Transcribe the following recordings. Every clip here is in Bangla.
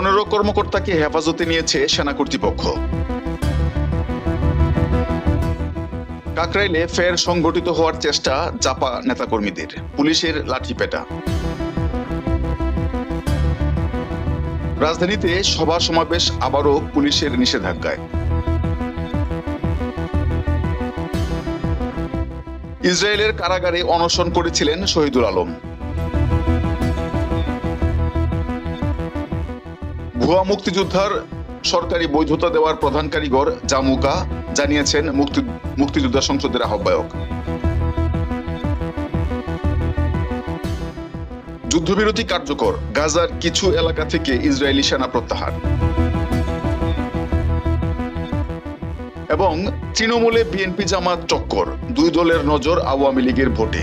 পনেরো কর্মকর্তাকে হেফাজতে নিয়েছে সেনা কর্তৃপক্ষ? কাকরাইলে ফের সংগঠিত হওয়ার চেষ্টা জাপা নেতাকর্মীদের, পুলিশের লাঠিপেটা। রাজধানীতে সভা সমাবেশ আবারও পুলিশের নিষেধাজ্ঞায়। ইসরায়েলের কারাগারে অনশন করেছিলেন শহীদুল আলম। ভুয়া মুক্তিযোদ্ধার সরকারি বৈধতা দেওয়ার প্রধান কারিগর জামুকা জানিয়েছেন মুক্তি মুক্তিযোদ্ধা সংসদের আহ্বায়ক। যুদ্ধবিরতি কার্যকর, গাজার কিছু এলাকা থেকে ইসরায়েলি সেনা প্রত্যাহার। এবং তৃণমূলে বিএনপি জামাত চক্কর, দুই দলের নজর আওয়ামী লীগের ভোটে।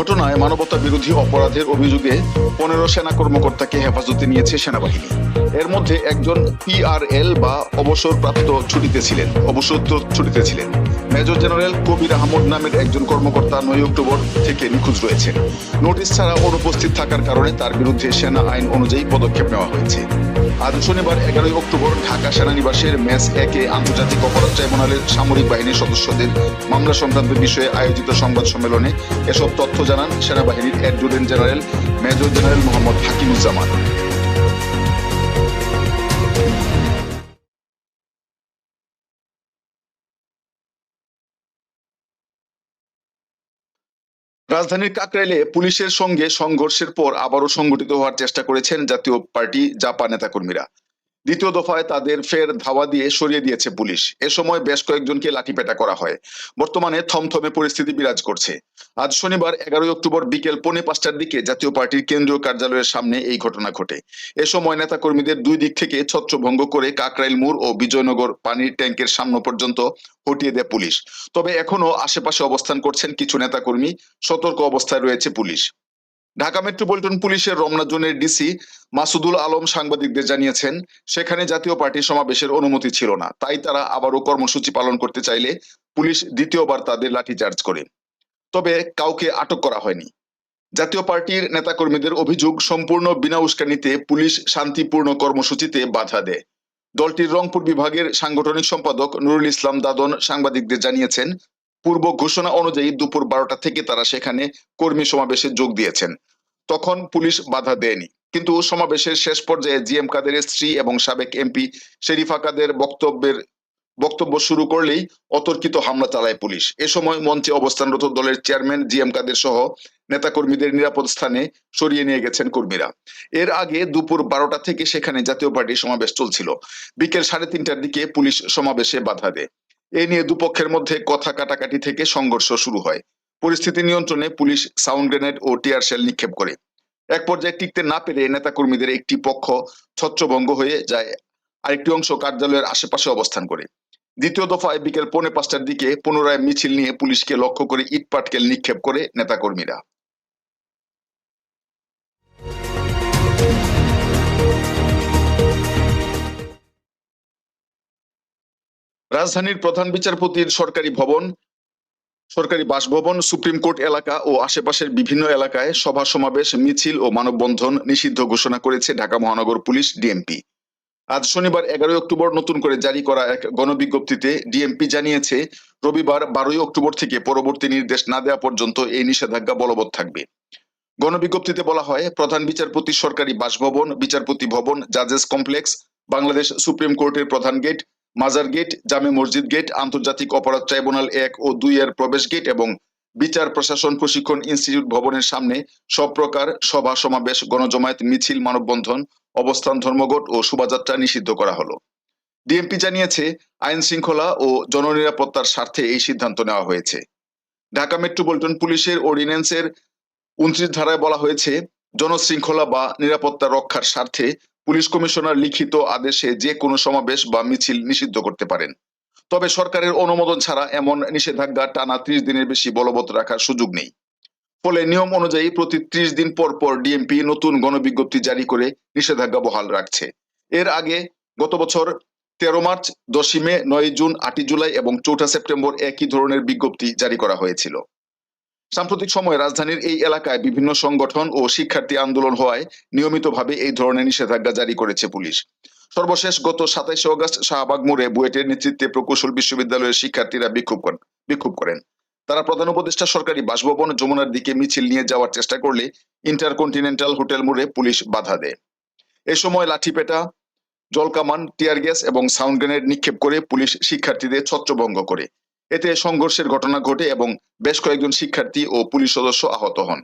ঘটনায় মানবতা বিরোধী অপরাধের অভিযোগে পনেরো সেনা কর্মকর্তাকে হেফাজতে নিয়েছে সেনাবাহিনী। এর মধ্যে একজন পিআরএল বা অবসরপ্রাপ্ত ছুটিতে ছিলেন অবসর ছুটিতে ছিলেন। মেজর জেনারেল কবির আহমদ নামের একজন কর্মকর্তা নয় অক্টোবর থেকে নিখোঁজ রয়েছেন। নোটিশ ছাড়া অনুপস্থিত থাকার কারণে তার বিরুদ্ধে সেনা আইন অনুযায়ী পদক্ষেপ নেওয়া হয়েছে। আজ শনিবার এগারোই অক্টোবর ঢাকা সেনানিবাসের ম্যাচ একে আন্তর্জাতিক অপরাধ ট্রাইব্যুনালের সামরিক বাহিনীর সদস্যদের মামলা সংক্রান্ত বিষয়ে আয়োজিত সংবাদ সম্মেলনে এসব তথ্য জানান সেনাবাহিনীর adjutant general major general Mohammad Hakimuzzaman. রাজধানীর কাকরাইলে পুলিশের সঙ্গে সংঘর্ষের পর আবারও সংগঠিত হওয়ার চেষ্টা করেছেন জাতীয় পার্টি জাপা নেতাকর্মীরা। দ্বিতীয় দফায় তাদের ফের ধাওয়া দিয়ে সরিয়ে দিয়েছে পুলিশ। এ সময় বেশ কয়েকজনকে লাঠিপেটা করা হয়। বর্তমানে থমথমে পরিস্থিতি বিরাজ করছে। আজ শনিবার এগারোই অক্টোবর বিকেল পৌনে পাঁচটার দিকে জাতীয় পার্টির কেন্দ্রীয় কার্যালয়ের সামনে এই ঘটনা ঘটে। এ সময় নেতাকর্মীদের দুই দিক থেকে ছত্রভঙ্গ করে কাকরাইল মোড় ও বিজয়নগর পানির ট্যাঙ্কের সামনে পর্যন্ত হটিয়ে দেয় পুলিশ। তবে এখনও আশেপাশে অবস্থান করছেন কিছু নেতাকর্মী। সতর্ক অবস্থায় রয়েছে পুলিশ। ঢাকা মেট্রোপলিটন পুলিশের রমনা জোনের ডিসি মাসুদুল আলম সাংবাদিকদের জানিয়েছেন, সেখানে জাতীয় পার্টির সমাবেশের অনুমতি ছিল না। তাই তারা আবারও কর্মসূচি পালন করতে চাইলে পুলিশ দ্বিতীয়বার তাদের লাঠিচার্জ করে। তবে কাউকে আটক করা হয়নি। জাতীয় পার্টির নেতাকর্মীদের অভিযোগ, সম্পূর্ণ বিনা উস্কানিতে পুলিশ শান্তিপূর্ণ কর্মসূচিতে বাধা দেয়। দলটির রংপুর বিভাগের সাংগঠনিক সম্পাদক নুরুল ইসলাম দাদন সাংবাদিকদের জানিয়েছেন পূর্ব ঘোষণা অনুযায়ী দুপুর বারোটা থেকে তারা সেখানে কর্মী সমাবেশে যোগ দিয়েছেন। তখন পুলিশ বাধা দেয়নি। কিন্তু সমাবেশের শেষ পর্যায়ে জি এম কাদেরের স্ত্রী এবং সাবেক এমপি শেরিফা কাদের বক্তব্যের, বক্তব্য শুরু করলেই অতর্কিত হামলা চালায় পুলিশ। এ সময় মঞ্চে অবস্থানরত দলের চেয়ারম্যান জি এম কাদের সহ নেতাকর্মীদের নিরাপদ স্থানে সরিয়ে নিয়ে গেছেন কর্মীরা। এর আগে দুপুর বারোটা থেকে সেখানে জাতীয় পার্টির সমাবেশ চলছিল। বিকেল সাড়ে তিনটার দিকে পুলিশ সমাবেশে বাধা দেয়। এ নিয়ে দুপক্ষের মধ্যে কথা কাটাকাটি থেকে সংঘর্ষ শুরু হয়। পরিস্থিতি নিয়ন্ত্রণে পুলিশ সাউন্ড গ্রেনেড ও টিয়ার শেল নিক্ষেপ করে। এক পর্যায়ে টিকতে না পেরে নেতাকর্মীদের একটি পক্ষ ছত্রভঙ্গ হয়ে যায়, আরেকটি অংশ কার্যালয়ের আশেপাশে অবস্থান করে। দ্বিতীয় দফায় বিকেল পৌনে পাঁচটার দিকে পুনরায় মিছিল নিয়ে পুলিশকে লক্ষ্য করে ইট পাটকেল নিক্ষেপ করে নেতাকর্মীরা। রাজধানীর প্রধান বিচারপতির সরকারি ভবন, সরকারি বাসভবন, সুপ্রিম কোর্ট এলাকা ও আশেপাশের বিভিন্ন এলাকায় সভা, সমাবেশ, মিছিল ও মানববন্ধন নিষিদ্ধ ঘোষণা করেছে ঢাকা মহানগর পুলিশ ডিএমপি। আজ শনিবার এগারোই অক্টোবর নতুন করে জারি করা এক গণবিজ্ঞপ্তিতে ডিএমপি জানিয়েছে, রবিবার বারোই অক্টোবর থেকে পরবর্তী নির্দেশ না দেওয়া পর্যন্ত এই নিষেধাজ্ঞা বলবৎ থাকবে। গণবিজ্ঞপ্তিতে বলা হয়, প্রধান বিচারপতি সরকারি বাসভবন, বিচারপতি ভবন, জাজেস কমপ্লেক্স, বাংলাদেশ সুপ্রিম কোর্টের প্রধান গেট মাজার গেট, জামে মসজিদ গেট, আন্তর্জাতিক অপরাধ ট্রাইব্যুনাল এক ও দুই এর প্রবেশ গেট এবং বিচার, প্রশাসন, প্রশিক্ষণ ইনস্টিটিউট ভবনের সামনে সব প্রকার সভা, সমাবেশ, গণজমায়েত, মিছিল, মানববন্ধন, অবস্থান, ধর্মঘট ও শোভাযাত্রা নিষিদ্ধ করা হলো। ডিএমপি জানিয়েছে, আইন শৃঙ্খলা ও জননিরাপত্তার স্বার্থে এই সিদ্ধান্ত নেওয়া হয়েছে। ঢাকা মেট্রোপলিটন পুলিশের অর্ডিন্যান্সের উনত্রিশ ধারায় বলা হয়েছে, জনশৃঙ্খলা বা নিরাপত্তা রক্ষার স্বার্থে পুলিশ কমিশনার লিখিত আদেশে যে কোনো সমাবেশ বা মিছিল নিষিদ্ধ করতে পারেন। তবে সরকারের অনুমোদন ছাড়া এমন নিষেধাজ্ঞা টানা ত্রিশ দিনের বেশি বলবৎ রাখার সুযোগ নেই। ফলে নিয়ম অনুযায়ী প্রতি ত্রিশ দিন পর পর ডিএমপি নতুন গণবিজ্ঞপ্তি জারি করে নিষেধাজ্ঞা বহাল রাখছে। এর আগে গত বছর তেরো মার্চ, দশই মে নয় জুন, আটই জুলাই এবং চৌঠা সেপ্টেম্বর একই ধরনের বিজ্ঞপ্তি জারি করা হয়েছিল। সাম্প্রতিক সময়ে রাজধানীর এই এলাকায় বিভিন্ন সংগঠন ও শিক্ষার্থী আন্দোলন হওয়ায় নিয়মিতভাবে এই ধরনের নিষেধাজ্ঞা জারি করেছে পুলিশ। সর্বশেষ গত সাতাইশে অগস্ট শাহবাগ মোড়ে বুয়েটের নেতৃত্বে প্রকৌশল বিশ্ববিদ্যালয়ের শিক্ষার্থীরা বিক্ষোভ করেন বিক্ষোভ করেন। তারা প্রধান উপদেষ্টা সরকারি বাসভবন যমুনার দিকে মিছিল নিয়ে যাওয়ার চেষ্টা করলে ইন্টারকন্টিনেন্টাল হোটেল মোড়ে পুলিশ বাধা দেয়। এ সময় লাঠিপেটা, জলকামান, টিয়ার গ্যাস এবং সাউন্ড গ্রেনেড নিক্ষেপ করে পুলিশ শিক্ষার্থীদের ছত্রভঙ্গ করে। এতে সংঘর্ষের ঘটনা ঘটে এবং বেশ কয়েকজন শিক্ষার্থী ও পুলিশ সদস্য আহত হন।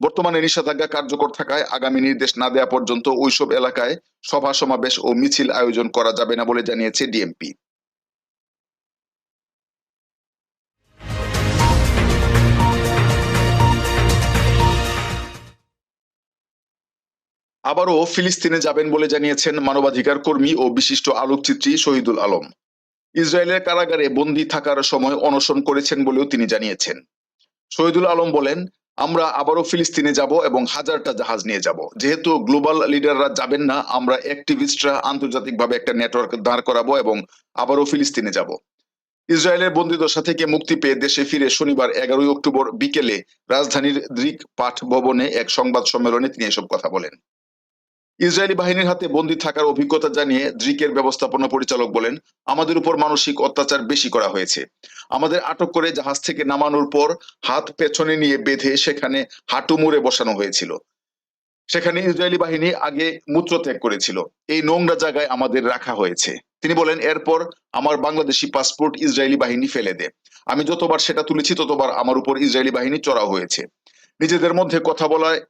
বর্তমানে নিষেধাজ্ঞা কার্যকর থাকায় আগামী নির্দেশ না দেওয়া পর্যন্ত ওইসব এলাকায় সভা, সমাবেশ ও মিছিল আয়োজন করা যাবে না বলে জানিয়েছে ডিএমপি। আবারও ফিলিস্তিনে যাবেন বলে জানিয়েছেন মানবাধিকার কর্মী ও বিশিষ্ট আলোকচিত্রী শহীদুল আলম। ইসরায়েলের কারাগারে বন্দী থাকার সময় অনশন করেছেন বলেও তিনি জানিয়েছেন। শহীদুল আলম বলেন, আমরা আবারও ফিলিস্তিনে যাব এবং হাজারটা জাহাজ নিয়ে যাব। যেহেতু গ্লোবাল লিডাররা যাবেন না, আমরা অ্যাক্টিভিস্টরা আন্তর্জাতিকভাবে একটা নেটওয়ার্ক দাঁড় করাবো এবং আবারও ফিলিস্তিনে যাব। ইসরায়েলের বন্দিদশা থেকে মুক্তি পেয়ে দেশে ফিরে শনিবার এগারোই অক্টোবর বিকেলে রাজধানীর দ্রিক পাঠ ভবনে এক সংবাদ সম্মেলনে তিনি এসব কথা বলেন। ইসরায়েলি বাহিনীর হাতে বন্দী থাকার অভিজ্ঞতা জানিয়ে দ্রিকের ব্যবস্থাপনা পরিচালক বলেন, আমাদের উপর মানসিক অত্যাচার বেশি করা হয়েছে। আমাদের আটক করে জাহাজ থেকে নামানোর পর হাত পেছনে নিয়ে বেঁধে সেখানে হাঁটু মুড়ে বসানো হয়েছিল। সেখানে ইসরায়েলি বাহিনী আগে মূত্রত্যাগ করেছিল। এই নোংরা জায়গায় আমাদের রাখা হয়েছে। তিনি বলেন, এরপর আমার বাংলাদেশি পাসপোর্ট ইসরায়েলি বাহিনী ফেলে দেয় আমি যতবার সেটা তুলেছি, ততবার আমার উপর ইসরায়েলি বাহিনী চড়া হয়েছে। নিজেদের মধ্যে কথা বলায়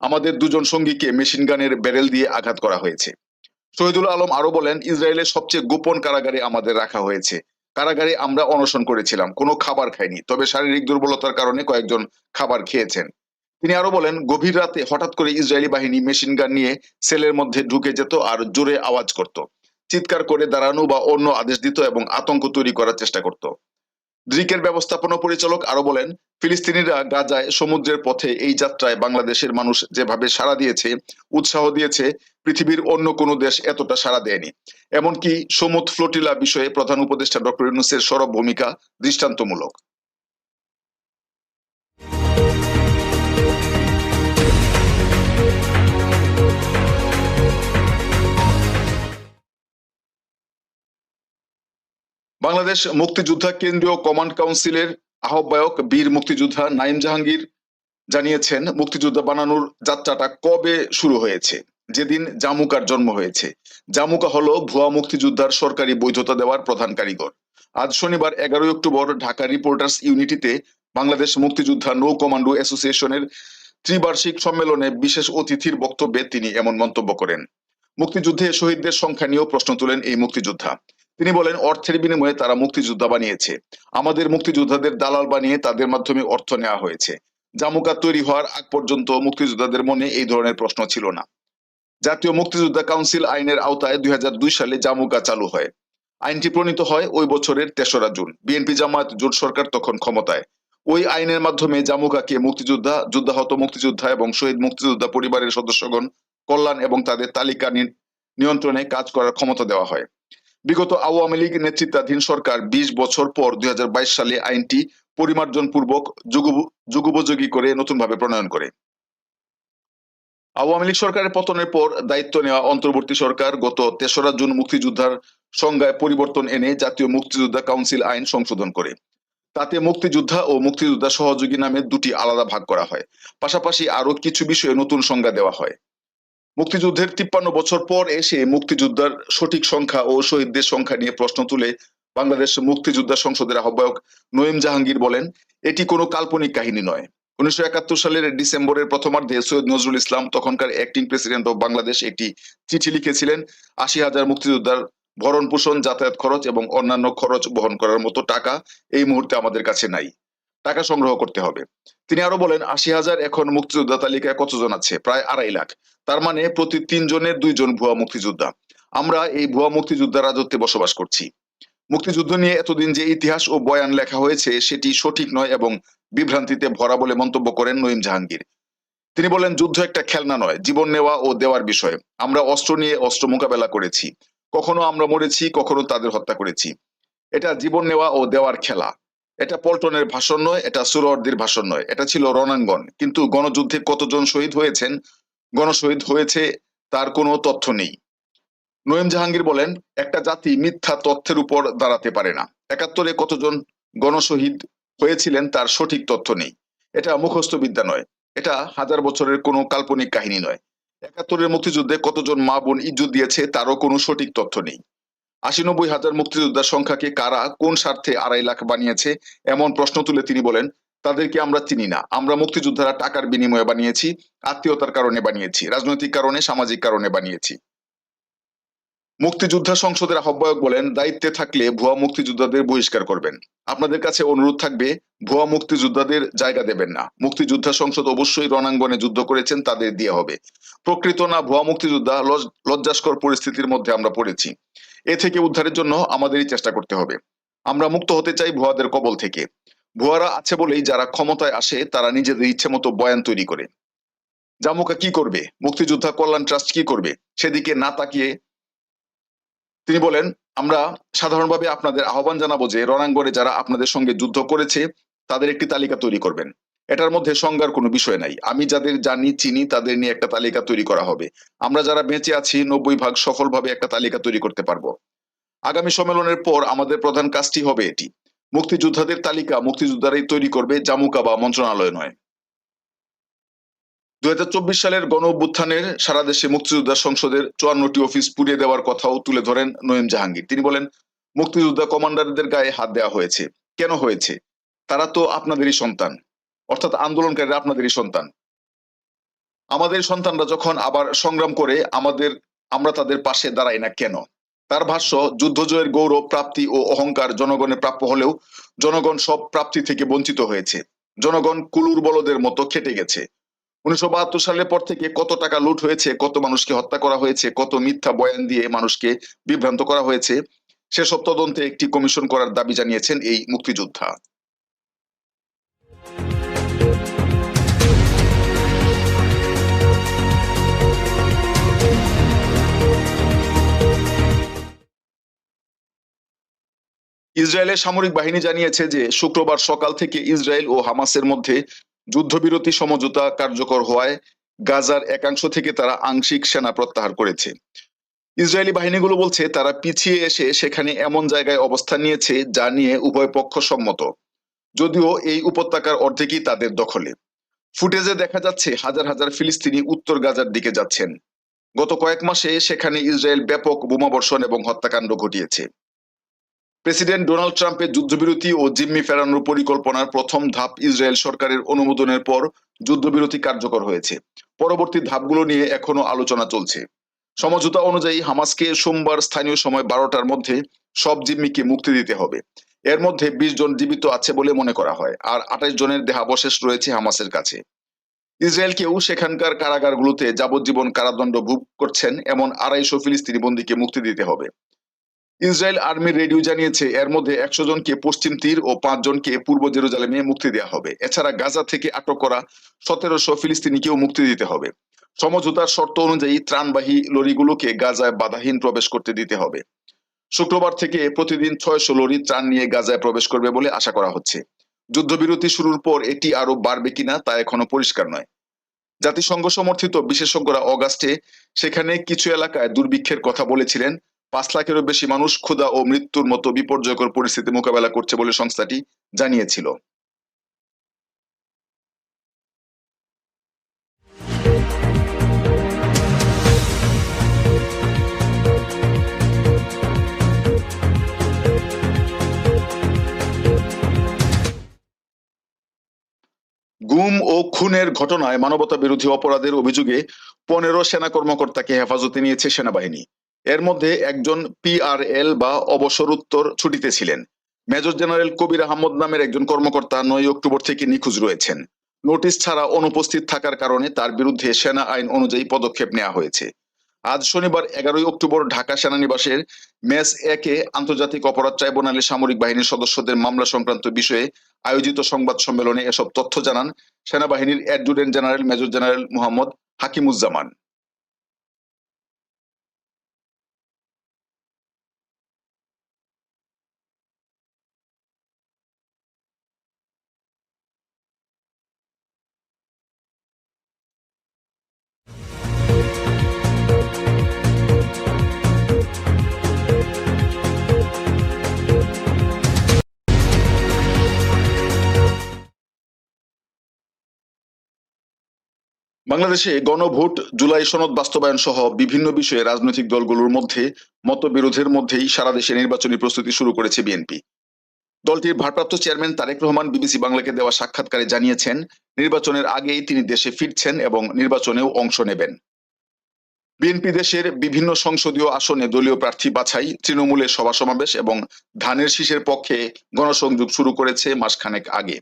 আমাদের দুজন সঙ্গীকে মেশিন গানের ব্যারেল দিয়ে আঘাত করা হয়েছে। শহীদুল আলম আরও বলেন, ইসরায়েলের সবচেয়ে গোপন কারাগারে আমাদের রাখা হয়েছে। কারাগারে আমরা অনশন করেছিলাম, কোনো খাবার খাইনি, তবে শারীরিক দুর্বলতার কারণে কয়েকজন খাবার খেয়েছেন। তিনি আরও বলেন, গভীর রাতে হঠাৎ করে ইসরায়েলি বাহিনী মেশিন গান নিয়ে সেলের মধ্যে ঢুকে যেত আর জোরে আওয়াজ করত। চিৎকার করে দাঁড়ানো বা অন্য আদেশ দিত এবং আতঙ্ক তৈরি করার চেষ্টা করত। দ্রিকের ব্যবস্থাপনা পরিচালক আরও বলেন, ফিলিস্তিনিরা গাজায় সমুদ্রের পথে এই যাত্রায় বাংলাদেশের মানুষ যেভাবে সাড়া দিয়েছে, উৎসাহ দিয়েছে, পৃথিবীর অন্য কোনো দেশ এতটা সাড়া দেয়নি। এমনকি সমুদ ফ্লোটিলা বিষয়ে প্রধান উপদেষ্টা ডক্টর ইউনুসের সরব ভূমিকা দৃষ্টান্তমূলক। বাংলাদেশ মুক্তিযোদ্ধা কেন্দ্রীয় কমান্ড কাউন্সিলের আহ্বায়ক বীর মুক্তিযোদ্ধা নাইম জাহাঙ্গীর জানিয়েছেন, মুক্তিযোদ্ধা বানানোর যাত্রাটা কবে শুরু হয়েছে? যেদিন জামুকার জন্ম হয়েছে। জামুকা হলো ভুয়া মুক্তিযোদ্ধার সরকারি বৈধতা দেওয়ার প্রধান কারিগর। আজ শনিবার এগারোই অক্টোবর ঢাকা রিপোর্টার্স ইউনিটিতে বাংলাদেশ মুক্তিযোদ্ধা নৌ কমান্ডো অ্যাসোসিয়েশনের ত্রিবার্ষিক সম্মেলনে বিশেষ অতিথির বক্তব্যে তিনি এমন মন্তব্য করেন। মুক্তিযুদ্ধে শহীদদের সংখ্যা নিয়েও প্রশ্ন তোলেন এই মুক্তিযোদ্ধা। তিনি বলেন, অর্থের বিনিময়ে তারা মুক্তিযোদ্ধা বানিয়েছে। আমাদের মুক্তিযোদ্ধাদের দালাল বানিয়ে তাদের মাধ্যমে অর্থ নেওয়া হয়েছে। জামুকা তৈরি হওয়ার আগ পর্যন্ত মুক্তিযোদ্ধাদের মনে এই ধরনের প্রশ্ন ছিল না। জাতীয় মুক্তিযোদ্ধা কাউন্সিল আইনের আওতায় দুই সালে জামুকা চালু হয়। আইনটি প্রণীত হয় ওই বছরের তেসরা জুন। বিএনপি জামাত জোট সরকার তখন ক্ষমতায়। ওই আইনের মাধ্যমে জামুকাকে মুক্তিযোদ্ধা, যুদ্ধাহত মুক্তিযোদ্ধা এবং শহীদ মুক্তিযোদ্ধা পরিবারের সদস্যগণ, কল্যাণ এবং তাদের তালিকা নিয়ন্ত্রণে কাজ করার ক্ষমতা দেওয়া হয়। বিগত আওয়ামী লীগ নেতৃত্বাধীন সরকার বিশ বছর পর দুই হাজার বাইশ সালে আইনটি পরিমার্জন পূর্বক যুগোপযোগী করে নতুনভাবে প্রণয়ন করে। আওয়ামী লীগ সরকারের পতনের পর দায়িত্ব নেওয়া অন্তর্বর্তী সরকার গত তেসরা জুন মুক্তিযোদ্ধার সংজ্ঞায় পরিবর্তন এনে জাতীয় মুক্তিযোদ্ধা কাউন্সিল আইন সংশোধন করে। তাতে মুক্তিযোদ্ধা ও মুক্তিযোদ্ধা সহযোগী নামে দুটি আলাদা ভাগ করা হয়। পাশাপাশি আরও কিছু বিষয়ে নতুন সংজ্ঞা দেওয়া হয়। মুক্তিযুদ্ধের তিপ্পান্ন বছর পর এসে মুক্তিযোদ্ধার সঠিক সংখ্যা ও শহীদদের সংখ্যা নিয়ে প্রশ্ন তুলে বাংলাদেশ মুক্তিযোদ্ধা সংসদের আহ্বায়ক নঈম জাহাঙ্গীর বলেন, এটি কোনো কাল্পনিক কাহিনী নয়। উনিশশো একাত্তর সালের ডিসেম্বরের প্রথমার্ধে সৈয়দ নজরুল ইসলাম, তখনকার অ্যাক্টিং প্রেসিডেন্ট অব বাংলাদেশ, একটি চিঠি লিখেছিলেন, আশি হাজার মুক্তিযোদ্ধার ভরণ পোষণ যাতায়াত খরচ এবং অন্যান্য খরচ বহন করার মতো টাকা এই মুহূর্তে আমাদের কাছে নাই। টাকা সংগ্রহ করতে হবে। তিনি আরও বলেন, আশি হাজার এখন মুক্তিযোদ্ধা তালিকায় কতজন আছে? প্রায় আড়াই লাখ। তার মানে প্রতি তিনজনের দুইজন ভুয়া মুক্তিযোদ্ধা। আমরা এই ভুয়া মুক্তিযোদ্ধা রাজত্বে বসবাস করছি। মুক্তিযুদ্ধ নিয়ে এতদিন যে ইতিহাস ও বয়ান লেখা হয়েছে, সেটি সঠিক নয় এবং বিভ্রান্তিতে ভরা বলে মন্তব্য করেন নঈম জাহাঙ্গীর। তিনি বলেন, যুদ্ধ একটা খেলনা নয়, জীবন নেওয়া ও দেওয়ার বিষয়। আমরা অস্ত্র নিয়ে অস্ত্র মোকাবেলা করেছি। কখনো আমরা মরেছি, কখনো তাদের হত্যা করেছি। এটা জীবন নেওয়া ও দেওয়ার খেলা। এটা পল্টনের ভাষণ নয়, এটা সুরর্দির ভাষণ নয়, এটা ছিল রণাঙ্গন। কিন্তু গণযুদ্ধে কতজন শহীদ হয়েছেন, গণশহীদ হয়েছে তার কোনো তথ্য নেই। নঈম জাহাঙ্গীর বলেন, একটা জাতি মিথ্যা তথ্যের উপর দাঁড়াতে পারে না। একাত্তরে কতজন গণশহীদ হয়েছিলেন তার সঠিক তথ্য নেই। এটা মুখস্থ বিদ্যা নয়, এটা হাজার বছরের কোনো কাল্পনিক কাহিনী নয়। একাত্তরের মুক্তিযুদ্ধে কতজন মা বোন ইজ্জত দিয়েছে তারও কোনো সঠিক তথ্য নেই। আশি নব্বই হাজার মুক্তিযোদ্ধার সংখ্যাকে কারা কোন স্বার্থে আড়াই লাখ বানিয়েছে, এমন প্রশ্ন তুলে তিনি বলেন, তাদেরকে আমরা চিনি না। আমরা মুক্তিযোদ্ধারা টাকার বিনিময়ে বানিয়েছি, আত্মীয়তার কারণে বানিয়েছি, রাজনৈতিক কারণে, সামাজিক কারণে বানিয়েছি। মুক্তিযোদ্ধা সংসদের আহ্বায়ক বলেন, দায়িত্বে থাকলে ভুয়া মুক্তিযোদ্ধাদের বহিষ্কার করবেন। আপনাদের কাছে অনুরোধ থাকবে, ভুয়া মুক্তিযোদ্ধাদের জায়গা দেবেন না। মুক্তিযোদ্ধা সংসদ অবশ্যই রণাঙ্গনে যুদ্ধ করেছেন, তাদের দিয়ে হবে। প্রকৃত না ভুয়া মুক্তিযোদ্ধা লজ্জাস্কর পরিস্থিতির মধ্যে আমরা পড়েছি। এ থেকে উদ্ধারের জন্য আমাদেরই চেষ্টা করতে হবে। আমরা মুক্ত হতে চাই ভুয়াদের কবল থেকে। ভুয়ারা আছে বলেই যারা ক্ষমতায় আসে, তারা নিজেদের ইচ্ছে মতো বয়ান তৈরি করে। জামুকা কি করবে? মুক্তিযোদ্ধা কল্যাণ ট্রাস্ট কি করবে? সেদিকে না তাকিয়ে তিনি বলেন, আমরা সাধারণভাবে আপনাদের আহ্বান জানাব যে, রণাঙ্গনে যারা আপনাদের সঙ্গে যুদ্ধ করেছে, তাদের একটি তালিকা তৈরি করবেন। এটার মধ্যে সংজ্ঞার কোনো বিষয় নাই। আমি যাদের জানি, চিনি, তাদের নিয়ে একটা তালিকা তৈরি করা হবে। আমরা যারা বেঁচে আছি, নব্বই ভাগ সফলভাবে একটা তালিকা তৈরি করতে পারব। আগামী সম্মেলনের পর আমাদের প্রধান কাজটি হবে এটি। মুক্তিযোদ্ধাদের তালিকা মুক্তিযোদ্ধারাই তৈরি করবে জামুকা বা মন্ত্রণালয় নয়। দুই সালের গণ অভ্যুত্থানের সারা দেশে মুক্তিযোদ্ধা সংসদের চুয়ান্নটি অফিস পুড়িয়ে দেওয়ার কথাও তুলে ধরেন নঈম জাহাঙ্গীর। তিনি বলেন, মুক্তিযোদ্ধা কমান্ডারদের গায়ে হাত দেওয়া হয়েছে। কেন হয়েছে? তারা তো আপনাদেরই সন্তান। অর্থাৎ আন্দোলনকারীরা আপনাদেরই সন্তান। আমাদের সন্তানরা যখন আবার সংগ্রাম করে, আমাদের, আমরা তাদের পাশে দাঁড়াই না কেন? তার ভাষ্য, যুদ্ধজয়ের গৌরব, প্রাপ্তি ও অহংকার জনগণের প্রাপ্য হলেও জনগণ সব প্রাপ্তি থেকে বঞ্চিত হয়েছে। জনগণ কুলুর বলদের মতো খেটে গেছে। উনিশশো বাহাত্তর সালের পর থেকে কত টাকা লুট হয়েছে, কত মানুষকে হত্যা করা হয়েছে, কত মিথ্যা বয়ান দিয়ে মানুষকে বিভ্রান্ত করা হয়েছে, সেসব তদন্তে একটি কমিশন করার দাবি জানিয়েছেন এই মুক্তিযোদ্ধা। ইসরায়েলের সামরিক বাহিনী জানিয়েছে যে শুক্রবার সকাল থেকে ইসরায়েল ও হামাসের মধ্যে যুদ্ধবিরতি সমঝোতা কার্যকর হওয়ায় গাজার একাংশ থেকে তারা আংশিক সেনা প্রত্যাহার করেছে। ইসরায়েলি বাহিনীগুলো বলছে তারা পিছিয়ে এসে সেখানে এমন জায়গায় অবস্থান নিয়েছে যা নিয়ে উভয় পক্ষ সম্মত। যদিও এই উপত্যকার অর্ধেকই তাদের দখলে। ফুটেজে দেখা যাচ্ছে হাজার হাজার ফিলিস্তিনি উত্তর গাজার দিকে যাচ্ছেন। গত কয়েক মাসে সেখানে ইসরায়েল ব্যাপক বোমাবর্ষণ এবং হত্যাকাণ্ড ঘটিয়েছে। প্রেসিডেন্ট ডোনাল্ড ট্রাম্পের যুদ্ধবিরতি ও জিম্মি ফেরানোর পরিকল্পনার প্রথম ধাপ ইসরায়েল সরকারের অনুমোদনের পর যুদ্ধবিরতি কার্যকর হয়েছে। পরবর্তী ধাপগুলো নিয়ে এখনও আলোচনা চলছে। সমঝোতা অনুযায়ী হামাসকে সোমবার স্থানীয় সময় বারোটার মধ্যে সব জিম্মিকে মুক্তি দিতে হবে। এর মধ্যে বিশ জন জীবিত আছে বলে মনে করা হয়, আর আঠাশ জনের দেহাবশেষ রয়েছে হামাসের কাছে। ইসরায়েলকেও সেখানকার কারাগারগুলোতে যাবজ্জীবন কারাদণ্ড ভোগ করছেন, এমন আড়াইশো ফিলিস্তিনি বন্দীকে মুক্তি দিতে হবে। ইসরায়েল আর্মির রেডিও জানিয়েছে, এর মধ্যে একশো জনকে পশ্চিম তীর ও পাঁচ জনকে পূর্ব জেরুজালেমে মুক্তি দেওয়া হবে। এছাড়া গাজা থেকে আটক করা সতেরোশো ফিলিস্তিনিকেও মুক্তি দিতে হবে। সমঝোতার শর্ত অনুযায়ী ত্রাণবাহী লরিগুলোকে গাজায় বাধাহীন প্রবেশ করতে দিতে হবে। শুক্রবার থেকে প্রতিদিন ছয়শো লরি ত্রাণ নিয়ে গাজায় প্রবেশ করবে বলে আশা করা হচ্ছে। যুদ্ধবিরতি শুরুর পর এটি আরও বাড়বে কিনা তা এখনও পরিষ্কার নয়। জাতিসংঘ সমর্থিত বিশেষজ্ঞরা অগাস্টে সেখানে কিছু এলাকায় দুর্ভিক্ষের কথা বলেছিলেন। পাঁচ লাখেরও বেশি মানুষ ক্ষুধা ও মৃত্যুর মতো বিপর্যয়কর পরিস্থিতি মোকাবেলা করছে বলে সংস্থাটি জানিয়েছিল। গুম ও খুনের ঘটনায় মানবতা বিরোধী অপরাধের অভিযোগে পনেরো সেনা কর্মকর্তাকে হেফাজতে নিয়েছে সেনাবাহিনী। এর মধ্যে একজন পিআরএল বা অবসর উত্তর ছুটিতে ছিলেন। মেজর জেনারেল কবির আহমদ নামের একজন কর্মকর্তা নয় অক্টোবর থেকে নিখোঁজ রয়েছেন। নোটিশ ছাড়া অনুপস্থিত থাকার কারণে তার বিরুদ্ধে সেনা আইন অনুযায়ী পদক্ষেপ নেওয়া হয়েছে। আজ শনিবার এগারোই অক্টোবর ঢাকা সেনানিবাসের মেস একে আন্তর্জাতিক অপরাধ ট্রাইব্যুনালে সামরিক বাহিনীর সদস্যদের মামলা সংক্রান্ত বিষয়ে আয়োজিত সংবাদ সম্মেলনে এসব তথ্য জানান সেনাবাহিনীর adjutant general major general Mohammad Hakimuzzaman. বাংলাদেশে গণভোট, জুলাই সনদ বাস্তবায়ন সহ বিভিন্ন বিষয়ে রাজনৈতিক দলগুলোর মধ্যে মতবিরোধের মধ্যেই সারা দেশে নির্বাচনী প্রস্তুতি শুরু করেছে বিএনপি। দলটির ভারপ্রাপ্ত চেয়ারম্যান তারেক রহমান বিবিসি বাংলাকে দেওয়া সাক্ষাৎকারে জানিয়েছেন, নির্বাচনের আগেই তিনি দেশে ফিরছেন এবং নির্বাচনেও অংশ নেবেন। বিএনপি দেশের বিভিন্ন সংসদীয় আসনে দলীয় প্রার্থী বাছাই, তৃণমূলের সভা সমাবেশ এবং ধানের শীষের পক্ষে গণসংযোগ শুরু করেছে মাসখানেক আগে।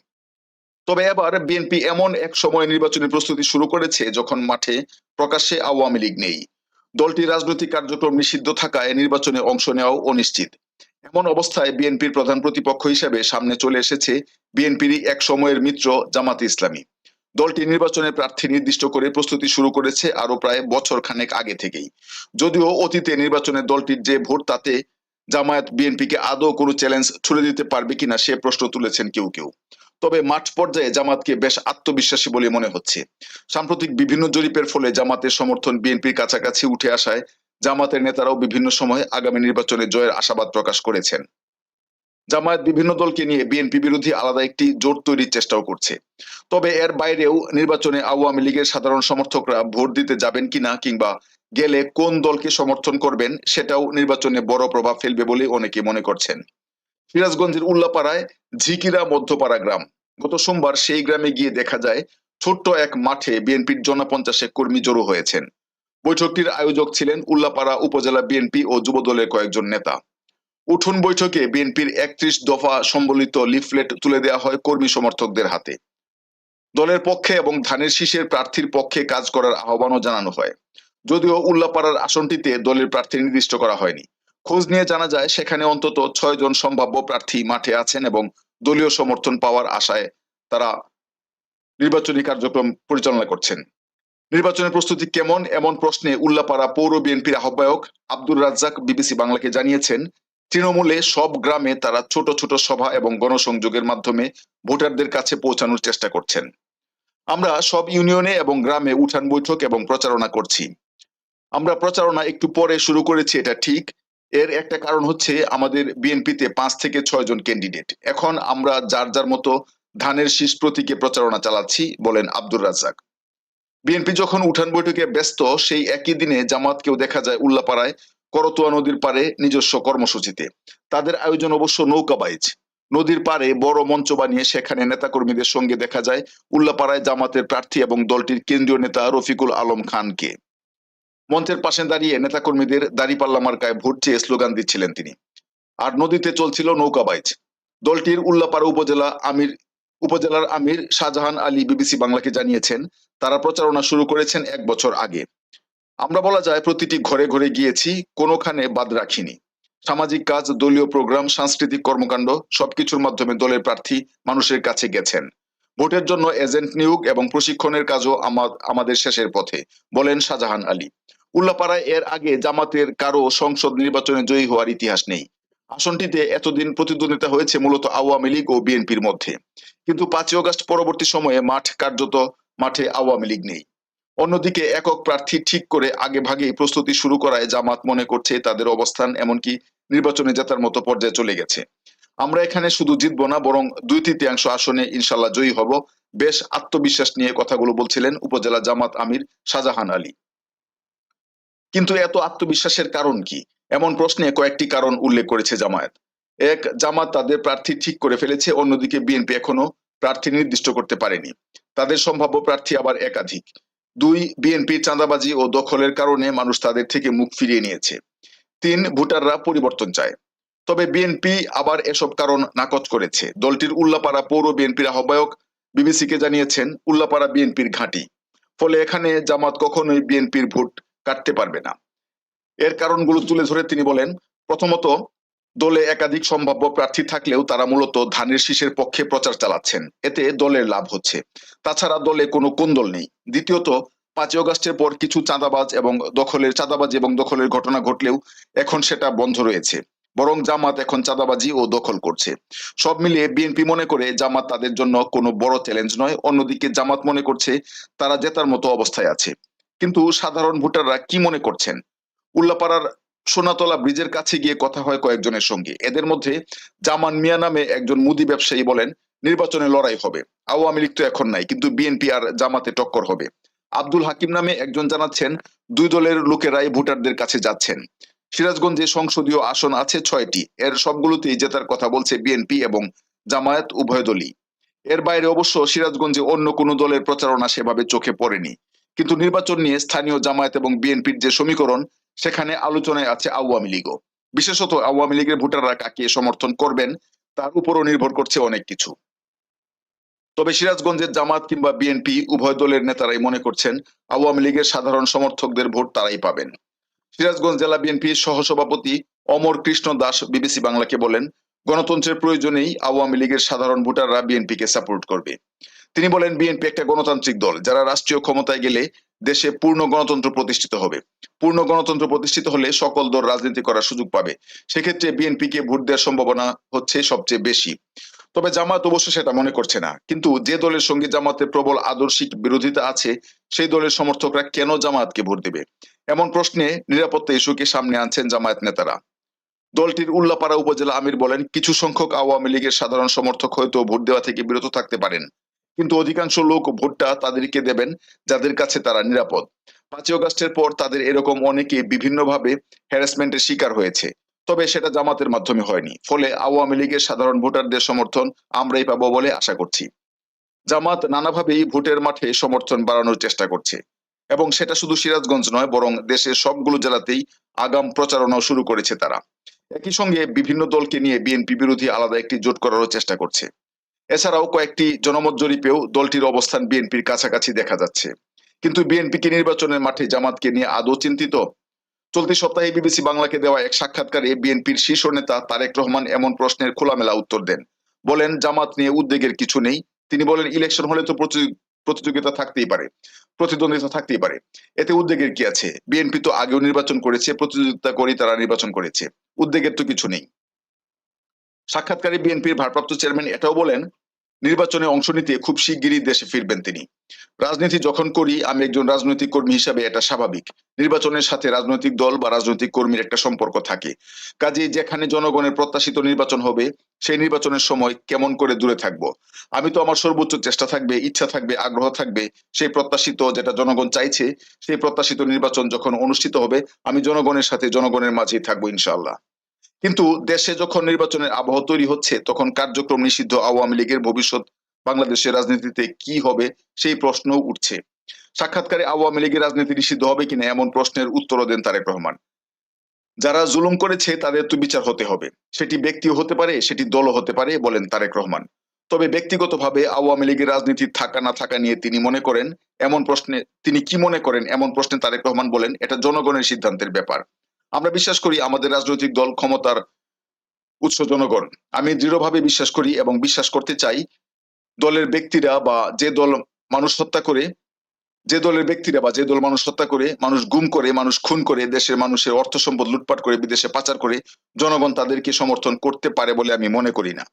তবে এবার বিএনপি এমন এক সময় নির্বাচনী প্রস্তুতি শুরু করেছে যখন মাঠে প্রকাশ্যে আওয়ামী লীগ নেই। দলটির রাজনৈতিক কার্যক্রম নিষিদ্ধ থাকায় নির্বাচনে অংশ নেওয়াও অনিশ্চিত। এমন অবস্থায় বিএনপির প্রধান প্রতিপক্ষ হিসেবে সামনে চলে এসেছে বিএনপিরই এক সময়ের মিত্র জামাতে ইসলামী। দলটি নির্বাচনের প্রার্থী নির্দিষ্ট করে প্রস্তুতি শুরু করেছে আরও প্রায় বছর খানেক আগে থেকেই। যদিও অতীতে নির্বাচনে দলটির যে ভোট, তাতে জামায়াত বিএনপিকে আদৌ কোনো চ্যালেঞ্জ ছুড়ে দিতে পারবে কিনা সে প্রশ্ন তুলেছেন কেউ কেউ। তবে মাঠ পর্যায়ে জামাতকে বেশ আত্মবিশ্বাসী বলে মনে হচ্ছে। সাম্প্রতিক বিভিন্ন জরিপের ফলে জামাতের সমর্থন বিএনপির কাছাকাছি উঠে আসায় জামাতের নেতারাও বিভিন্ন সময় আগামী নির্বাচনে জয়ের আশাবাদ প্রকাশ করেছেন। জামায়াত বিভিন্ন দলকে নিয়ে বিএনপি বিরোধী আলাদা একটি জোট তৈরির চেষ্টাও করছে। তবে এর বাইরেও নির্বাচনে আওয়ামী লীগের সাধারণ সমর্থকরা ভোট দিতে যাবেন কিনা কিংবা গেলে কোন দলকে সমর্থন করবেন, সেটাও নির্বাচনে বড় প্রভাব ফেলবে বলে অনেকে মনে করছেন। সিরাজগঞ্জের উল্লাপাড়ায় ঝিকিরা মধ্যপাড়া গ্রাম। গত সোমবার সেই গ্রামে গিয়ে দেখা যায়, ছোট্ট এক মাঠে বিএনপির জনপঞ্চাশে কর্মী জড়ো হয়েছেন। বৈঠকটির আয়োজক ছিলেন উল্লাপাড়া উপজেলা বিএনপি ও যুবদলের কয়েকজন নেতা। উঠোন বৈঠকে বিএনপির একত্রিশ দফা সম্বলিত লিফলেট তুলে দেওয়া হয় কর্মী সমর্থকদের হাতে। দলের পক্ষে এবং ধানের শীষের প্রার্থীর পক্ষে কাজ করার আহ্বানও জানানো হয়। যদিও উল্লাপাড়ার আসনটিতে দলের প্রার্থী নির্দিষ্ট করা হয়নি। খোঁজ নিয়ে জানা যায়, সেখানে অন্তত ছয় জন সম্ভাব্য প্রার্থী মাঠে আছেন এবং দলীয় সমর্থন পাওয়ার আশায় তারা নির্বাচনী কার্যক্রম পরিচালনা করছেন। নির্বাচনের প্রস্তুতি কেমন? এমন প্রশ্নে উল্লাপাড়া পৌর বিএনপির আহ্বায়ক আব্দুর রাজ্জাক বিবিসি বাংলাকে জানিয়েছেন, তৃণমূলে সব গ্রামে তারা ছোট ছোট সভা এবং গণসংযোগের মাধ্যমে ভোটারদের কাছে পৌঁছানোর চেষ্টা করছেন। আমরা সব ইউনিয়নে এবং গ্রামে উঠান বৈঠক এবং প্রচারণা করছি। আমরা প্রচারণা একটু পরে শুরু করেছি, এটা ঠিক এর একটা কারণ হচ্ছে আমাদের বিএনপিতে পাঁচ থেকে ছয় জন ক্যান্ডিডেট এখন আমরা যার যার মতো ধানের শীষ প্রতীকে প্রচারণা চালাচ্ছি, বলেন আব্দুর রাজ্জাক। বিএনপি যখন উঠান বৈঠকে ব্যস্ত, সেই একই দিনে জামাতকেও দেখা যায় উল্লাপাড়ায় করতোয়া নদীর পারে নিজস্ব কর্মসূচিতে। তাদের আয়োজন অবশ্য নৌকা বাইচ। নদীর পারে বড় মঞ্চ বানিয়ে সেখানে নেতাকর্মীদের সঙ্গে দেখা যায় উল্লাপাড়ায় জামাতের প্রার্থী এবং দলটির কেন্দ্রীয় নেতা রফিকুল আলম খানকে। মঞ্চের পাশে দাঁড়িয়ে নেতাকর্মীদের দাঁড়িপাল্লা মার্কায় ভোট চেয়ে স্লোগান দিচ্ছিলেন তিনি। আর নদীতে চলছিল নৌকা বাইচ। দলটির উল্লাপাড়া উপজেলা আমির উপজেলার আমির শাহজাহান আলী বিবিসি বাংলাকে জানিয়েছেন, তারা প্রচারণা শুরু করেছেন এক বছর আগে। আমরা বলা যায় প্রতিটি ঘরে ঘরে গিয়েছি, কোনোখানে বাদ রাখিনি। সামাজিক কাজ, দলীয় প্রোগ্রাম, সাংস্কৃতিক কর্মকাণ্ড সবকিছুর মাধ্যমে দলের প্রার্থী মানুষের কাছে গেছেন। ভোটের জন্য এজেন্ট নিয়োগ এবং প্রশিক্ষণের কাজও আমাদের শেষের পথে, বলেন শাহজাহান আলী। উল্লাপাড়ায় এর আগে জামাতের কারও সংসদ নির্বাচনে জয়ী হওয়ার ইতিহাস নেই। আসনটিতে এতদিন প্রতিদ্বন্দ্বিতা হয়েছে মূলত আওয়ামী লীগ ও বিএনপির মধ্যে। কিন্তু পাঁচই অগস্ট পরবর্তী সময়ে মাঠ কার্যত মাঠে আওয়ামী লীগ নেই। অন্যদিকে একক প্রার্থী ঠিক করে আগে ভাগেই প্রস্তুতি শুরু করায় জামাত মনে করছে তাদের অবস্থান এমনকি নির্বাচনে জেতার মতো পর্যায়ে চলে গেছে। আমরা এখানে শুধু জিতবো না, বরং দুই তৃতীয়াংশ আসনে ইনশাল্লাহ জয়ী হব। বেশ আত্মবিশ্বাস নিয়ে কথাগুলো বলছিলেন উপজেলা জামাত আমির শাহজাহান আলী। কিন্তু এত আত্মবিশ্বাসের কারণ কি? এমন প্রশ্নে কয়েকটি কারণ উল্লেখ করেছে জামায়াত। এক, জামাত তাদের প্রার্থী ঠিক করে ফেলেছে, অন্যদিকে বিএনপি এখনও প্রার্থী নির্দিষ্ট করতে পারেনি। তাদের সম্ভাব্য প্রার্থী আবার একাধিক। দুই বিএনপির চাঁদাবাজি ও দখলের কারণে মানুষ তাদের থেকে মুখ ফিরিয়ে নিয়েছে। তিন, ভোটাররা পরিবর্তন চায়। তবে বিএনপি আবার এসব কারণ নাকচ করেছে। দলটির উল্লাপাড়া পৌর বিএনপির আহ্বায়ক বিবিসিকে জানিয়েছেন, উল্লাপাড়া বিএনপির ঘাঁটি। ফলে এখানে জামাত কখনোই বিএনপির ভোট কাটতে পারবে না। এর কারণগুলো তুলে ধরে তিনি বলেন, প্রথমত, দলে একাধিক সম্ভাব্য প্রার্থী থাকলেও তারা মূলত ধানের শীষের পক্ষে প্রচার চালাচ্ছেন। এতে দলের লাভ হচ্ছে। তাছাড়া দলে কোনো কোন্দল নেই। দ্বিতীয়ত, পাঁচই অগাস্টের পর কিছু চাঁদাবাজ এবং দখলের চাঁদাবাজি এবং দখলের ঘটনা ঘটলেও এখন সেটা বন্ধ রয়েছে। বরং জামাত এখন চাঁদাবাজি ও দখল করছে। সব মিলিয়ে বিএনপি মনে করে জামাত তাদের জন্য কোনো বড় চ্যালেঞ্জ নয়। অন্যদিকে জামাত মনে করছে তারা জেতার মতো অবস্থায় আছে। কিন্তু সাধারণ ভোটাররা কি মনে করছেন? উল্লাপাড়ার সোনাতলা ব্রিজের কাছে গিয়ে কথা হয় কয়েকজনের সঙ্গে। এদের মধ্যে জামান মিয়া নামে একজন মুদি ব্যবসায়ী বলেন, নির্বাচনে লড়াই হবে। আওয়ামী লীগ তো এখন নাই, কিন্তু বিএনপি আর জামাতে টক্কর হবে। আব্দুল হাকিম নামে একজন জানাচ্ছেন, দুই দলের লোকেরাই ভোটারদের কাছে যাচ্ছেন। সিরাজগঞ্জে সংসদীয় আসন আছে ছয়টি। এর সবগুলোতেই জেতার কথা বলছে বিএনপি এবং জামায়াত উভয় দলই। এর বাইরে অবশ্য সিরাজগঞ্জে অন্য কোনো দলের প্রচারণা সেভাবে চোখে পড়েনি। কিন্তু নির্বাচন নিয়ে স্থানীয় জামায়াত এবং বিএনপির যে সমীকরণ, সেখানে আলোচনায় আছে আওয়ামী লীগও। বিশেষত আওয়ামী লীগের ভোটাররা কাকে সমর্থন করবেন, তার উপরও নির্ভর করছে অনেক কিছু। তবে সিরাজগঞ্জের জামাত কিংবা বিএনপি, উভয় দলের নেতারাই মনে করছেন আওয়ামী লীগের সাধারণ সমর্থকদের ভোট তারাই পাবেন। সিরাজগঞ্জ জেলা বিএনপির সহসভাপতি অমর কৃষ্ণ দাস বিবিসি বাংলাকে বলেন, গণতন্ত্রের প্রয়োজনেই আওয়ামী লীগের সাধারণ ভোটাররা বিএনপিকে সাপোর্ট করবে। তিনি বলেন বিএনপি একটা গণতান্ত্রিক দল, যারা রাষ্ট্রীয় ক্ষমতায় গেলে দেশে পূর্ণ গণতন্ত্র প্রতিষ্ঠিত হবে। পূর্ণ গণতন্ত্র প্রতিষ্ঠিত হলে সকল দল রাজনীতি করার সুযোগ পাবে। সেক্ষেত্রে বিএনপিকে ভোট দেওয়ার সম্ভাবনা হচ্ছে সবচেয়ে বেশি। তবে জামাত অবশ্য সেটা মনে করছে না। কিন্তু যে দলের সঙ্গে জামাতের প্রবল আদর্শিক বিরোধিতা আছে, সেই দলের সমর্থকরা কেন জামায়াতকে ভোট দেবে? এমন প্রশ্নে নিরাপত্তা ইস্যুকে সামনে আনছেন জামায়াত নেতারা। দলটির উল্লাপাড়া উপজেলা আমির বলেন, কিছু সংখ্যক আওয়ামী লীগের সাধারণ সমর্থক হয়তো ভোট দেওয়া থেকে বিরত থাকতে পারেন। কিন্তু অধিকাংশ লোক ভোটটা তাদেরকে দেবেন, যাদের কাছে তারা নিরাপদ। পাঁচই অগাস্টের পর তাদের এরকম অনেকে বিভিন্নভাবে হ্যারাসমেন্টের শিকার হয়েছে। তবে সেটা জামাতের মাধ্যমে হয়নি। ফলে আওয়ামী লীগের সাধারণ ভোটারদের সমর্থন আমরাই পাবো বলে আশা করছি। জামাত নানাভাবেই ভোটের মাঠে সমর্থন বাড়ানোর চেষ্টা করছে। এবং সেটা শুধু সিরাজগঞ্জ নয়, বরং দেশের সবগুলো জেলাতেই আগাম প্রচারণাও শুরু করেছে তারা। একই সঙ্গে বিভিন্ন দলকে নিয়ে বিএনপি বিরোধী আলাদা একটি জোট করারও চেষ্টা করছে। এছাড়াও কয়েকটি জনমত জরিপেও দলটির অবস্থান বিএনপির কাছাকাছি দেখা যাচ্ছে। কিন্তু বিএনপি বিএনপিকে নির্বাচনের মাঠে জামাতকে নিয়ে আদৌ চিন্তিত? চলতি সপ্তাহে বিবিসি বাংলাকে দেওয়া এক সাক্ষাৎকারে বিএনপির শীর্ষ নেতা তারেক রহমান এমন প্রশ্নের খোলামেলা উত্তর দেন। বলেন, জামাত নিয়ে উদ্বেগের কিছু নেই। তিনি বলেন, ইলেকশন হলে তো প্রতি- প্রতিযোগিতা থাকতেই পারে, প্রতিদ্বন্দ্বিতা থাকতেই পারে। এতে উদ্বেগের কি আছে? বিএনপি তো আগেও নির্বাচন করেছে, প্রতিযোগিতা করেই তারা নির্বাচন করেছে। উদ্বেগের তো কিছু নেই। সাক্ষাৎকারে বিএনপির ভারপ্রাপ্ত চেয়ারম্যান এটাও বলেন নির্বাচনে অংশ নিতে খুব শিগগিরই দেশে ফিরবেন তিনি। রাজনীতি যখন করি, আমি একজন রাজনৈতিক কর্মী হিসাবে এটা স্বাভাবিক। নির্বাচনের সাথে রাজনৈতিক দল বা রাজনৈতিক কর্মীর একটা সম্পর্ক থাকে। কাজেই যেখানে জনগণের প্রত্যাশিত নির্বাচন হবে, সেই নির্বাচনের সময় কেমন করে দূরে থাকব? আমি তো আমার সর্বোচ্চ চেষ্টা থাকবে, ইচ্ছা থাকবে, আগ্রহ থাকবে, সেই প্রত্যাশিত যেটা জনগণ চাইছে, সেই প্রত্যাশিত নির্বাচন যখন অনুষ্ঠিত হবে, আমি জনগণের সাথে জনগণের মাঝেই থাকব ইনশাআল্লাহ। কিন্তু দেশে যখন নির্বাচনের আবহ তৈরি হচ্ছে, তখন কার্যক্রম নিষিদ্ধ আওয়ামী লীগের ভবিষ্যৎ বাংলাদেশের রাজনীতিতে কি হবে, সেই প্রশ্ন উঠছে। সাক্ষাৎকারে আওয়ামী লীগের রাজনীতি নিষিদ্ধ হবে কিনা এমন প্রশ্নের উত্তরও দেন তারেক রহমান। যারা জুলুম করেছে, তাদের তো বিচার হতে হবে। সেটি ব্যক্তিও হতে পারে, সেটি দলও হতে পারে বলেন তারেক রহমান। তবে ব্যক্তিগতভাবে আওয়ামী লীগের রাজনীতি থাকা না থাকা নিয়ে তিনি মনে করেন, এমন প্রশ্নে, তিনি কি মনে করেন, এমন প্রশ্নে তারেক রহমান বলেন, এটা জনগণের সিদ্ধান্তের ব্যাপার। আমরা বিশ্বাস করি আমাদের রাজনৈতিক দল ক্ষমতার উৎস জনগণ। আমি দৃঢ়ভাবে বিশ্বাস করি এবং বিশ্বাস করতে চাই, দলের ব্যক্তিরা বা যে দল মানুষ হত্যা করে, যে দলের ব্যক্তিরা বা যে দল মানুষ হত্যা করে, মানুষ গুম করে, মানুষ খুন করে, দেশের মানুষের অর্থ সম্পদ লুটপাট করে, বিদেশে পাচার করে, জনগণ তাদেরকে সমর্থন করতে পারে বলে আমি মনে করি না।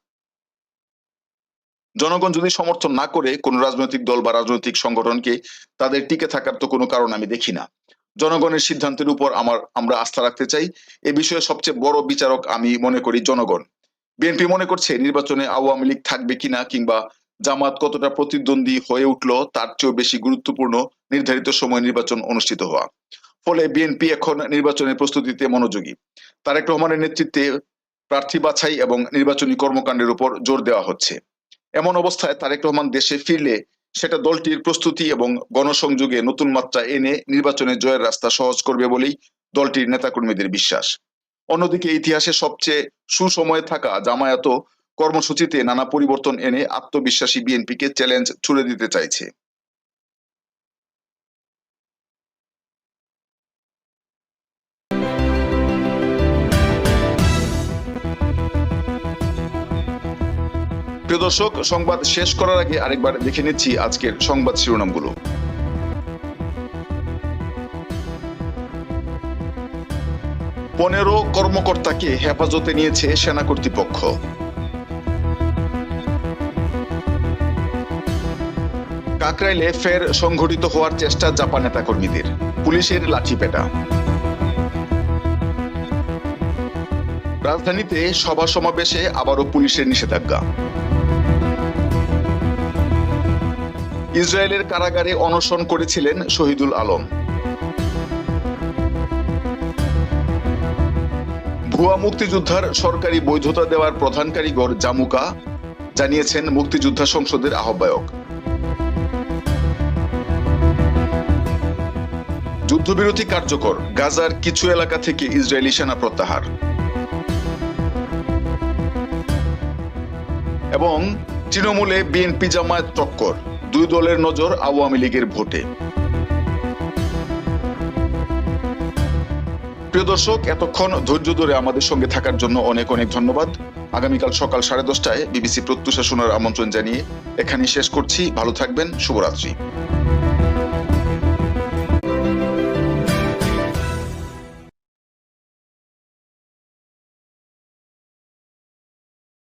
জনগণ যদি সমর্থন না করে কোনো রাজনৈতিক দল বা রাজনৈতিক সংগঠনকে তাদের টিকে থাকার তো কোনো কারণ আমি দেখি না। জনগণের সিদ্ধান্তের উপর আমার, আমরা আস্থা রাখতে চাই। এ বিষয়ে সবচেয়ে বড় বিচারক আমি মনে করি জনগণ। বিএনপি মনে করছে নির্বাচনে আওয়ামী লীগ থাকবে কিনা কিংবা জামাত কতটা প্রতিদ্বন্দ্বী হয়ে উঠল তার চেয়েও বেশি গুরুত্বপূর্ণ নির্ধারিত সময় নির্বাচন অনুষ্ঠিত হওয়া। ফলে বিএনপি এখন নির্বাচনের প্রস্তুতিতে মনোযোগী। তারেক রহমানের নেতৃত্বে প্রার্থী বাছাই এবং নির্বাচনী কর্মকাণ্ডের উপর জোর দেওয়া হচ্ছে। এমন অবস্থায় তারেক রহমান দেশে ফিরলে সেটা দলটির প্রস্তুতি এবং গণসংযোগে নতুন মাত্রা এনে নির্বাচনে জয়ের রাস্তা সহজ করবে বলেই দলটির নেতাকর্মীদের বিশ্বাস। অন্যদিকে ইতিহাসে সবচেয়ে সুসময়ে থাকা জামায়াত কর্মসূচিতে নানা পরিবর্তন এনে আত্মবিশ্বাসী বিএনপিকে চ্যালেঞ্জ ছুড়ে দিতে চাইছে। প্রিয় দর্শক, সংবাদ শেষ করার আগে আরেকবার দেখে নিচ্ছি আজকের সংবাদ শিরোনামগুলো। পনেরো কর্মকর্তাকে হেফাজতে নিয়েছে সেনা কর্তৃপক্ষ। কাকরাইলে ফের সংঘটিত হওয়ার চেষ্টা জাপান নেতাকর্মীদের। পুলিশের লাঠিপেটা। রাজধানীতে সভা সমাবেশে আবারও পুলিশের নিষেধাজ্ঞা। ইসরায়েলের কারাগারে অনশন করেছিলেন শহীদুল আলম। ভুয়া মুক্তিযোদ্ধার সরকারি বৈধতা দেওয়ার প্রধান কারিগর জামুকা জানিয়েছেন মুক্তিযোদ্ধা সংসদের আহ্বায়ক। যুদ্ধবিরতি কার্যকর, গাজার কিছু এলাকা থেকে ইসরায়েলি সেনা প্রত্যাহার। এবং তৃণমূলে বিএনপি জামায়াত টক্কর। দুই দলের নজর আওয়ামী লীগের ভোটে। প্রিয় দর্শক, এতক্ষণ ধৈর্য ধরে আমাদের সঙ্গে থাকার জন্য অনেক অনেক ধন্যবাদ। আগামীকাল সকাল সাড়ে দশটায় বিবিসি প্রত্যুষা শোনার আমন্ত্রণ জানিয়ে এখানেই শেষ করছি। ভালো থাকবেন, শুভরাত্রি।